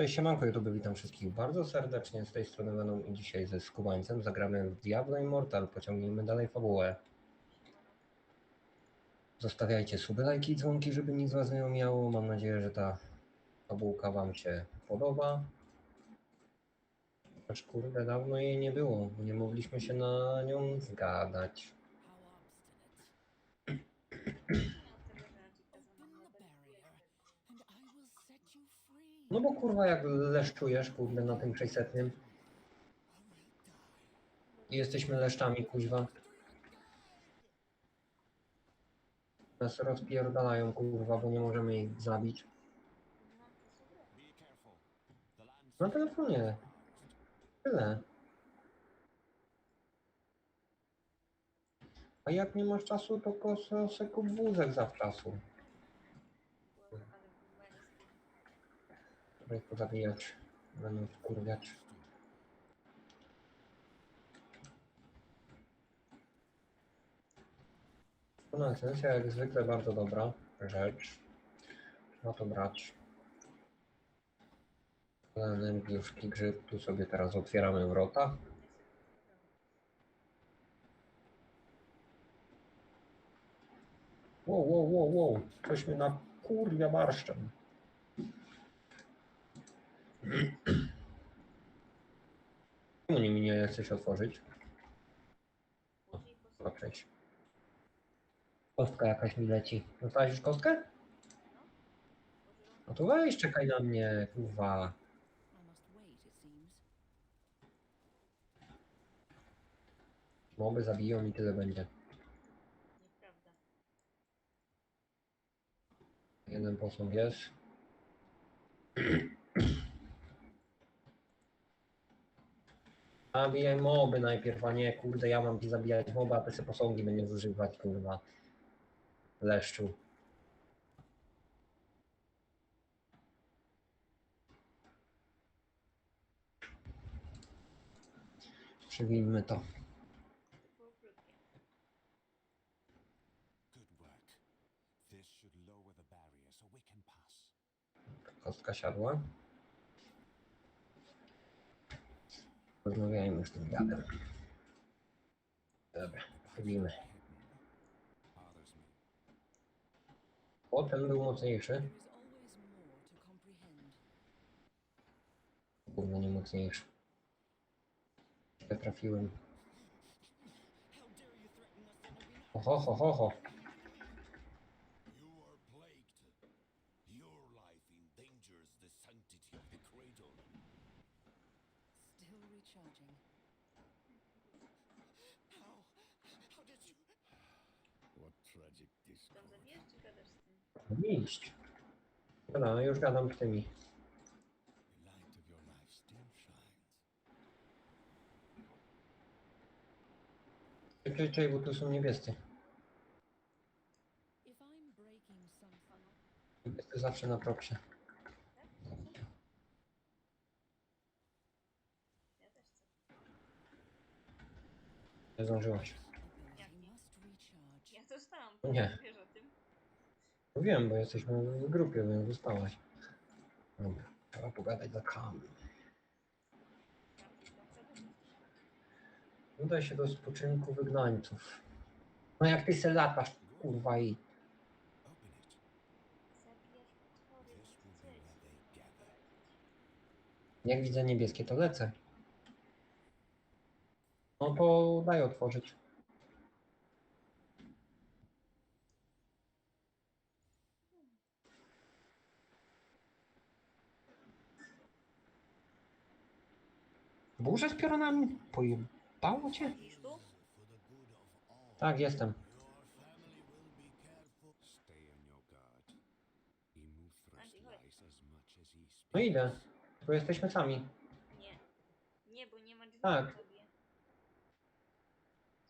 Cześć, siemanko YouTube, witam wszystkich bardzo serdecznie. Z tej strony Venom i dzisiaj ze Skubańcem zagramy w Diablo Immortal. Pociągnijmy dalej fabułę. Zostawiajcie suby, lajki i dzwonki, żeby nic was nie omijało. Mam nadzieję, że ta fabułka wam się podoba. Acz kurde, dawno jej nie było. Nie mogliśmy się na nią zgadać. No bo kurwa jak leszczujesz, kurde, na tym 600. I jesteśmy leszczami, kuźwa. Nas rozpierdalają, kurwa, bo nie możemy ich zabić. Na telefonie. Tyle. A jak nie masz czasu, to se kup wózek zawczasu. Ich pozabijać. Będą wkurwiać. No, esencja jak zwykle bardzo dobra rzecz. Trzeba to brać. Energiuszki grzyb. Tu sobie teraz otwieramy wrota. Wow, wow, wow, wow. Coś mnie na kurwia barszczem. Czemu nie nie chce otworzyć? Chyba przejść. Kostka jakaś mi leci. Dostałeś już kostkę? No to weź, czekaj na mnie, kurwa. Moby zabiją i tyle będzie. Jeden posąg jest. Zabijaj moby najpierw, a nie kurde, ja mam ci zabijać moby, a ty sobie posągi będziesz używać, kurwa. Leszczu. Przywijmy to. Było krótkie. Rozmawiajmy z tym dziadem. Dobra. Bothers me. Potem był mocniejszy. Kurwa, nie mocniejszy. Ja trafiłem. Oho, ho, ho, ho. You are plagued. Your life endangers the sanctity of the cradle. Still recharging. How? How did you? What tragic discord. Tam zabijesz czy gadasz z tym? Iść. Dobra, no już gadam z tymi. The light of your life still shines. Czekaj, czekaj, bo tu są niebiescy. If I'm breaking something, Niebiescy zawsze na propsie. Ja też chcę. Nie zdążyłaś. Ja dostałam. Nie. Wiesz o tym? No Wiem, bo jesteśmy w grupie, więc zostałaś. Dobra, trzeba pogadać za kam. Udaj się do spoczynku wygnańców. No jak ty se latasz, kurwa i... Open it. Zabijać potwory. This will be Chcę. where they gather. Jak widzę niebieskie, to lecę. To daj otworzyć. Burza z piorunami? Pojebało cię? Tak, jestem. No idę. Tu jesteśmy sami. Nie. Nie, bo nie ma drzwi Tak. na tobie.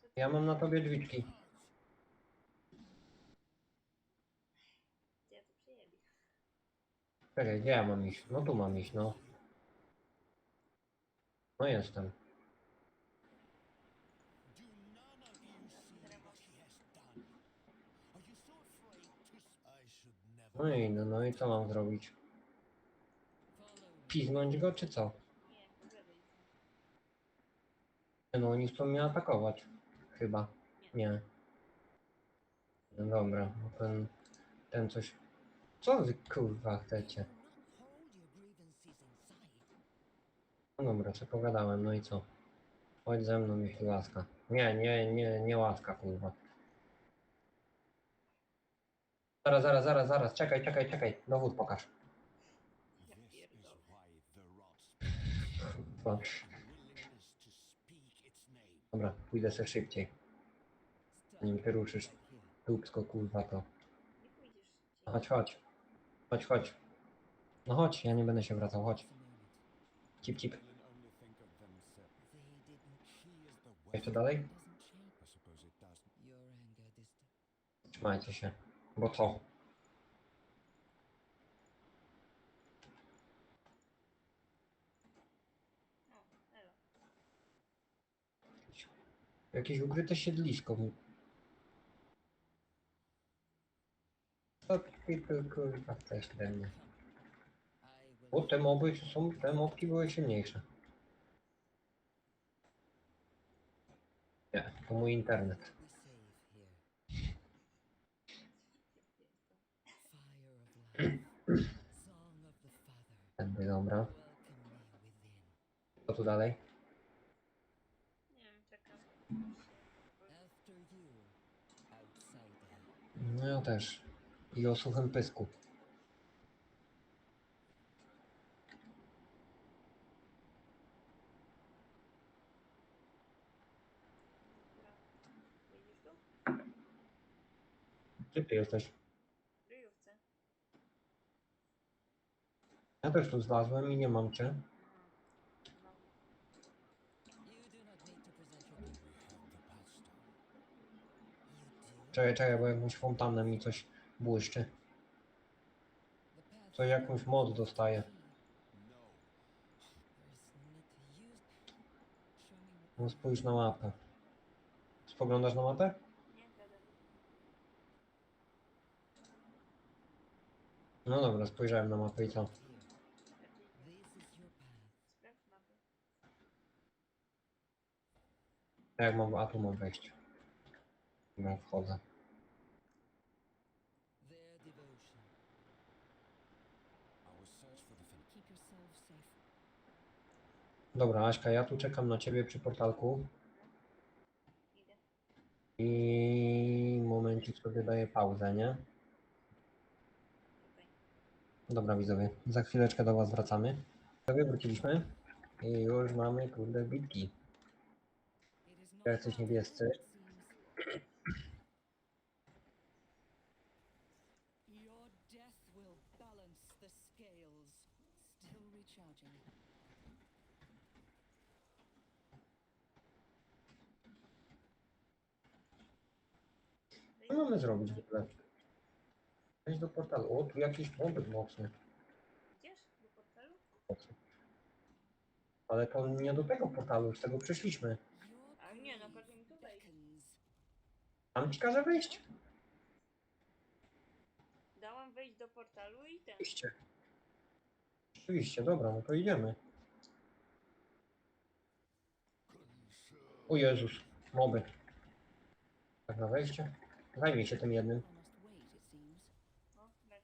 Co ty? Ja mam na tobie drzwiczki. Ja to. Czekaj, gdzie ja mam iść? No tu mam iść, no. No jestem. No i no, no i co mam zrobić? Piznąć go, czy co? Nie, No oni chcą mnie atakować. Chyba. Nie. No dobra, ten, ten coś... Co wy kurwa chcecie? No dobra, co pogadałem, no i co? Chodź ze mną, jeśli łaska. Nie, nie, nie, nie łaska, kurwa. Zaraz, zaraz, zaraz, zaraz, czekaj, czekaj, czekaj. Dowód pokaż. Kurwa. Dobra, pójdę se szybciej. Zanim ty ruszysz. Dupsko, kurwa, to. Chodź, chodź. Chodź, chodź. No chodź, ja nie będę się wracał, chodź. Cip, cip. Jeszcze dalej? Trzymajcie się. Bo co? No, elo. Jakieś ukryte siedlisko. mi- Co ty tu kurwa chcesz ode mnie? O, te moby są, te mobki były silniejsze. Nie, to mój internet. Dobra. Co tu dalej? Nie wiem, czekam. Ja też. I o suchym pysku. Gdzie ty jesteś? W ryjówce. Ja też tu zlazłem i nie mam cię. Czekaj, czekaj, bo jakąś fontannę mi coś błyszczy. Co jakąś moc dostaję. No spójrz na mapę. Spoglądasz na mapę? No dobra, spojrzałem na mapę i co? Jak mam, a tu mam wejść. Dobra, wchodzę. Our search for the fin- Keep yourselves safe. Dobra, Aśka, ja tu czekam na ciebie przy portalku i momencik sobie daję pauzę, nie? Dobra widzowie, za chwileczkę do was wracamy. Sobie wróciliśmy i już mamy kurde bitki. It is not Jacyś hard, niebiescy. seems. Your death will balance the scales. Still recharging. Co mamy zrobić w ogóle? Portalu. O, tu jakiś mobyt mocny. Idziesz do portalu? mocny. Ale to nie do tego portalu, z tego przyszliśmy. A nie, no każe mi tu wejść. beckons. Tam ci każe wejść? Dałam wejść do portalu i ten. Oczywiście. Oczywiście, dobra, no to idziemy. O Jezus, moby. Tak na wejście? Zajmij się tym jednym. I must wait, it seems. O, weź.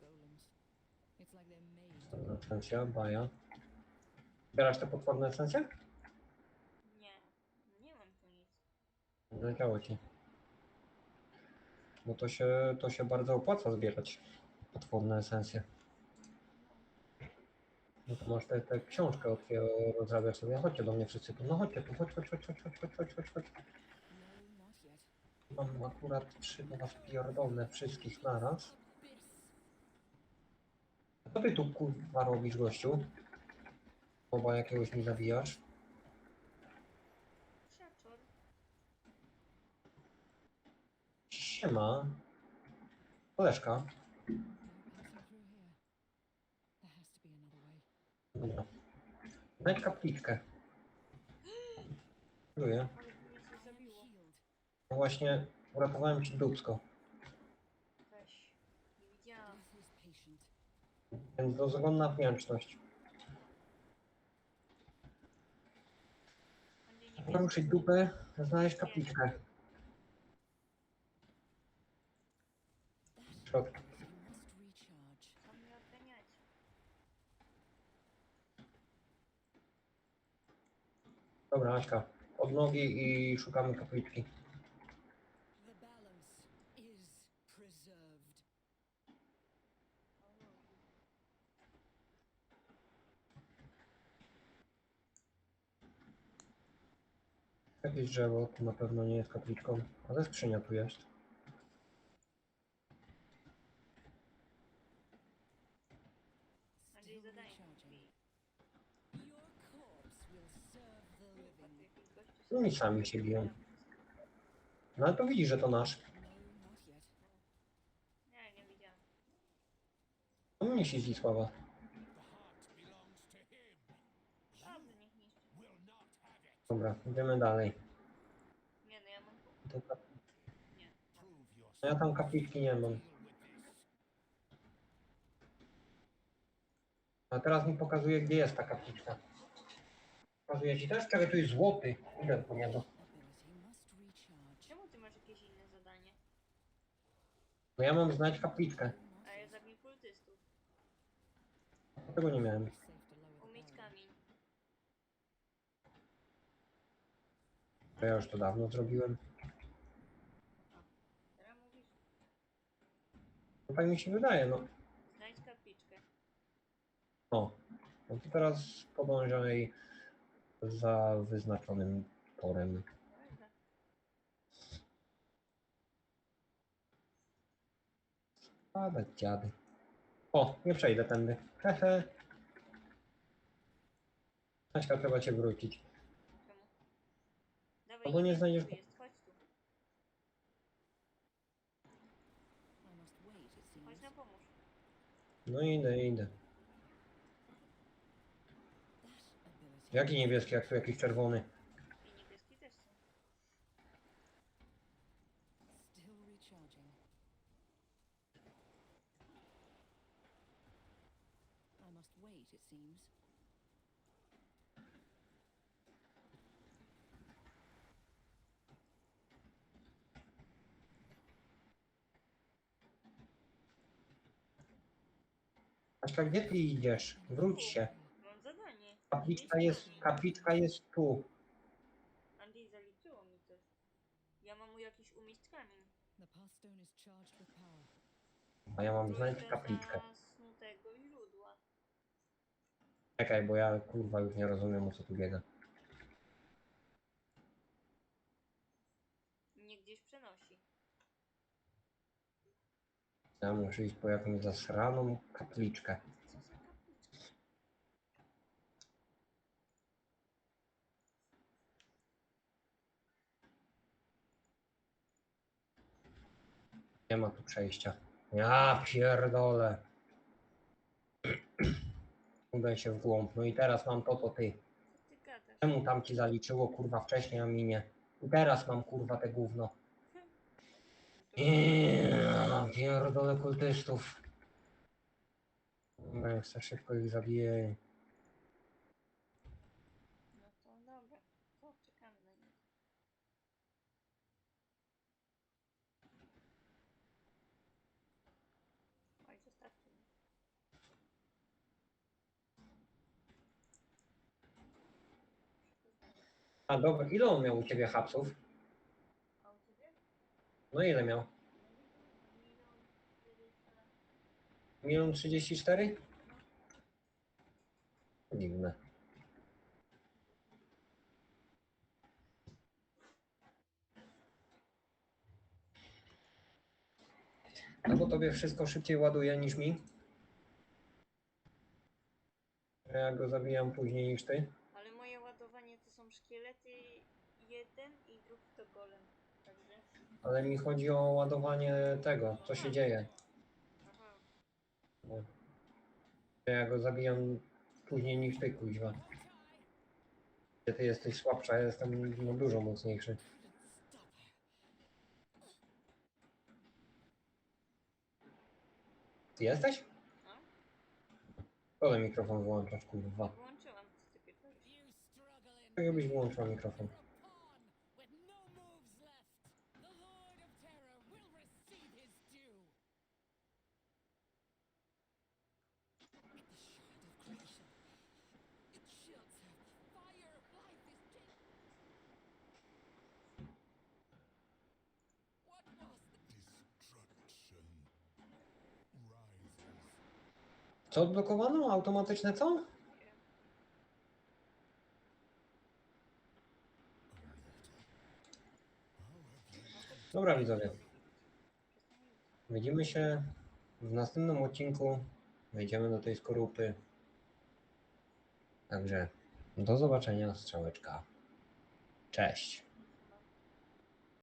Golems. It's like they're made to Dobra, Esencja, baja. Zbierasz te potworne esencje? Nie. Nie mam tu nic. Leciało ci. Bo to się, to się bardzo opłaca zbierać potworne esencje. No to masz tę tę książkę otwier- rozrabiasz sobie. Chodźcie do mnie wszyscy tu. No chodźcie tu, chodź, chodź, chodź, chodź, chodź, chodź, chodź, chodź, chodź. No, not yet. Mam akurat trzy do was pierdolne wszystkich naraz. Co ty tu kurwa robisz, gościu? Chyba jakiegoś mi zabijasz. Siema. Koleżka. Dobra. Znajdź kapliczkę. Dziękuję. No właśnie, uratowałem ci dubsko. Więc dozwolona wdzięczność. Ruszyć dupę, znaleźć kapliczkę. W? Dobra, Aśka. Od nogi i szukamy kapliczki. The balance is preserved. Jakieś drzewo, to na pewno nie jest kapliczką, ale skrzynia tu jest. Andrzej Still zadanie. recharging. Your corpse will serve the living. Jakiś gościu No i sobie- sami się biją. No ale to widzisz, że to nasz. No. Nie, nie widziałam. On mnie siedzi sława. The heart belongs to him. Dobrze, niech niszczy. Will not have it. Dobra, idziemy dalej. Nie no, ja mam. To kap- Nie. Yourself. No ja tam kapliczki nie mam. A teraz mi pokazuje, gdzie jest ta kapliczka. Pokazuje ci też? Czekaj, tu jest złoty. Idę po niego. Czemu ty masz jakieś inne zadanie? No ja mam znać kapliczkę. A ja yet. zabiję kultystów. Tego nie miałem. Safe to lower the Umyć barrier. kamień. To ja już to dawno zrobiłem. Teraz mówisz, No tak mi się wydaje, no. znajdź kapliczkę. O. No to teraz podążaj za wyznaczonym torem. Dobra. Ale dziady. O, nie przejdę tędy. Hehe. Aśka, trzeba cię wrócić. Dawaj, Albo nie znajdziesz- tu jest, chodź tu. I must wait, it Chodź seems. na pomóż. No idę, idę. That ability Jaki niebieski, jak tu jakiś czerwony? I niebieski też są. still recharging. I must wait, it seems. Aśka, gdzie ty idziesz? Wróć się. Mam zadanie. Kapliczka jest, kapliczka jest tu. Andrzej zaliczyło mi coś. Ja mam mu jakiś umieść kamień. The pathstone is charged with power. A ja mam znaleźć idę kapliczkę. Źródła. Czekaj, bo ja kurwa już nie rozumiem o co tu biega. Ja muszę iść po jakąś zasraną kapliczkę. Nie ma tu przejścia. Ja pierdolę. Udaj się w głąb. No i teraz mam to, to ty. Co ty gadasz? Czemu tam ci zaliczyło kurwa wcześniej, a mi nie? I teraz mam kurwa te gówno. Ja pierdolę kultystów. Dobra, chcę szybko ich zabiję. No to dobra. To czekamy na nich. Oj, zostawcie mnie. A dobra, ile on miał u ciebie hapsów? A u ciebie? No ile miał? Milion czterysta. Milion 34? Dziwne. No bo tobie wszystko szybciej ładuje niż mi. Ja go zabijam później niż ty. Ale moje ładowanie to są szkielety jeden i drugi to golem. Także. Ale mi chodzi o ładowanie tego, co się dzieje. Ja go zabijam później niż ty, kuźwa. Gdzie ty jesteś słabsza, ja jestem no, dużo mocniejszy. Ty jesteś? A? Ale mikrofon wyłączasz, kurwa. Włączyłam. Co ty pierdolisz? Jakbyś włączyła mikrofon. Co odblokowano? Automatyczne co? Dobra widzowie. Widzimy się w następnym odcinku. Wejdziemy do tej skorupy. Także do zobaczenia, strzałeczka. Cześć.